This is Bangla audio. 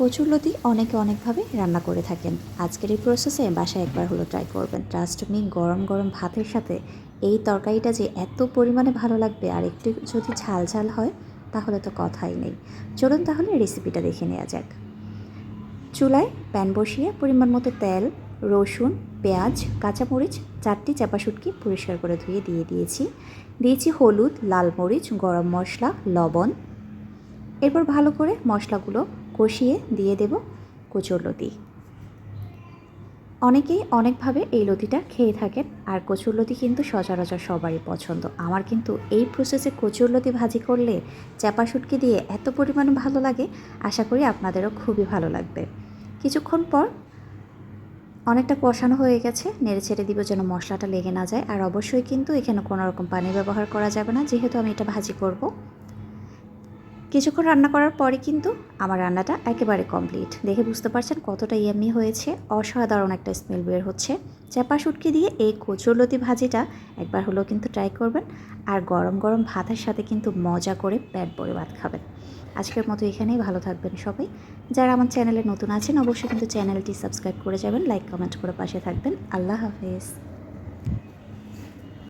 কচুরলতি অনেকে অনেকভাবে রান্না করে থাকেন। আজকের এই প্রসেসে বাসায় একবার হলো ট্রাই করবেন। ট্রাস্ট মি গরম গরম ভাতের সাথে এই তরকারিটা যে এত পরিমাণে ভালো লাগবে আর একটু যদি ঝাল ঝাল হয়, তাহলে তো কথাই নেই। চলুন তাহলে রেসিপিটা দেখে নেওয়া যাক। চুলায় প্যান বসিয়ে পরিমাণ মতো তেল, রসুন, পেঁয়াজ, কাঁচামরিচ, চারটি চাপা শুটকি পরিষ্কার করে ধুয়ে দিয়ে দিয়েছি। দিয়েছি হলুদ, লাল মরিচ, গরম মশলা, লবণ এরপর ভালো করে মশলাগুলো কষিয়ে দিয়ে দেব কচুর লতি। অনেকেই অনেকভাবে এই লতিটা খেয়ে থাকেন, আর কচুর লতি কিন্তু সচরাচর সবারই পছন্দ। আমার কিন্তু এই প্রসেসে কচুর লতি ভাজি করলে চাপা শুটকি দিয়ে এত পরিমাণে ভালো লাগে, আশা করি আপনাদেরও খুবই ভালো লাগবে। কিছুক্ষণ পর অনেকটা কষানো হয়ে গেছে, নেড়ে ছেড়ে দিব যেন মশলাটা লেগে না যায়, আর অবশ্যই কিন্তু এখানে কোনো রকম পানি ব্যবহার করা যাবে না, যেহেতু আমি এটা ভাজি করব। কিছুক্ষণ রান্না করার পরে কিন্তু আমার রান্নাটা একেবারে কমপ্লিট দেখে বুঝতে পারছেন কতটা ইয়ামি হয়েছে। অসাধারণ একটা স্মেল বের হচ্ছে। চাপা শুটকি দিয়ে এই কচুরলতি ভাজিটা একবার হলেও কিন্তু ট্রাই করবেন। আর গরম গরম ভাতের সাথে কিন্তু মজা করে প্যাট ভরে ভাত খাবেন। আজকের মতো এখানেই ভালো থাকবেন সবাই। যারা আমার চ্যানেলে নতুন আছেন, অবশ্যই কিন্তু চ্যানেলটি সাবস্ক্রাইব করে যাবেন লাইক কমেন্ট করে পাশে থাকবেন। আল্লাহ হাফেজ।